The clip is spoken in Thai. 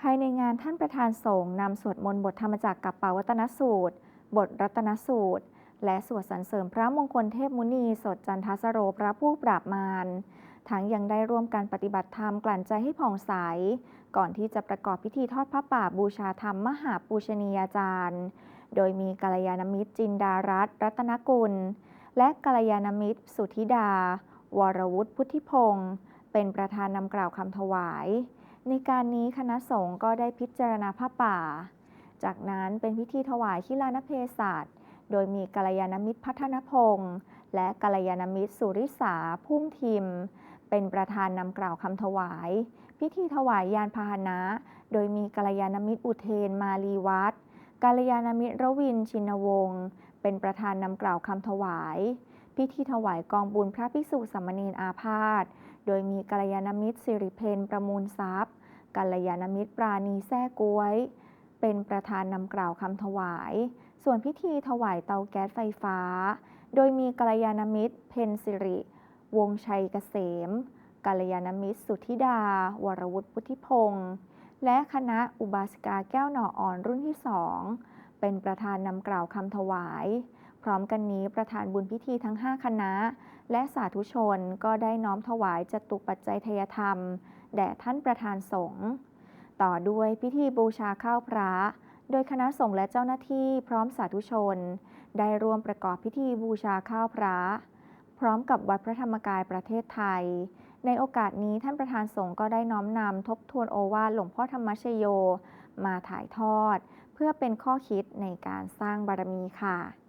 ภายในงานท่านประธานสงฆ์นำสวดมนต์บทธรรมจักรกับปาวัตนสูตร บทรัตนสูตร และสวดสรรเสริมพระมงคลเทพมุนีสดจันทสโรพระผู้ปราบมารทั้งยังได้ร่วมการปฏิบัติธรรมกลั่นใจให้ผ่องใส ก่อนที่จะประกอบพิธีทอดพระป่าบูชาธรรมมหาปูชนียาจารย์ โดยมีกัลยาณมิตรจินดารัตน์รัตนกุล และกัลยาณมิตร สุธิดา วรวุฒิพุทธิพงศ์เป็นประธานนำกล่าวคำถวาย ในการนี้คณะสงฆ์ก็ได้พิจารณาผ้าป่า จากนั้นเป็นพิธีถวายที่ลานเพศัตโดยมีกัลยาณมิตรพัฒนพงศ์และกัลยาณมิตรสุริสาพุ่มทิม เป็นประธานนำกล่าวคำถวาย พิธีถวายยานพาหนะ โดยมีกัลยาณมิตรอุเทนมาลีวัดกัลยาณมิตรระวินชินวงศ์เป็นประธานนำกล่าวคำถวาย พิธีถวายกองบุญพระภิกษุสามเณรอาพาธ โดยมีกัลยาณมิตรสิริเพนประมูลทรัพย์กัลยาณมิตรปราณีแท้กล้วย เป็นประธานนำกล่าวคำถวาย ส่วนพิธีถวายเตาแก๊สไฟฟ้า โดยมีกัลยาณมิตร เพนสิริ วงชัยเกษมกัลยาณมิตรสุธิดา วรวุฒิพุทธิพงศ์และคณะอุบาสิกาแก้วหน่ออ่อนรุ่นที่สองเป็นประธานนำกล่าวคำถวาย พร้อมกันนี้ประธานบุญพิธีทั้ง 5 คณะ และสาธุชนก็ได้น้อมถวายจตุปัจจัยทยธรรม แด่ท่านประธานสงฆ์ต่อด้วยพิธีบูชาข้าวพระ โดยคณะสงฆ์และเจ้าหน้าที่พร้อมสาธุชน ได้ร่วมประกอบพิธีบูชาข้าวพระ พร้อมกับวัดพระธรรมกายประเทศไทย ในโอกาสนี้ท่านประธานสงฆ์ก็ได้น้อมนำทบทวนโอวาทหลวงพ่อธรรมชโย มาถ่ายทอด เพื่อเป็นข้อคิดในการสร้างบารมีค่ะ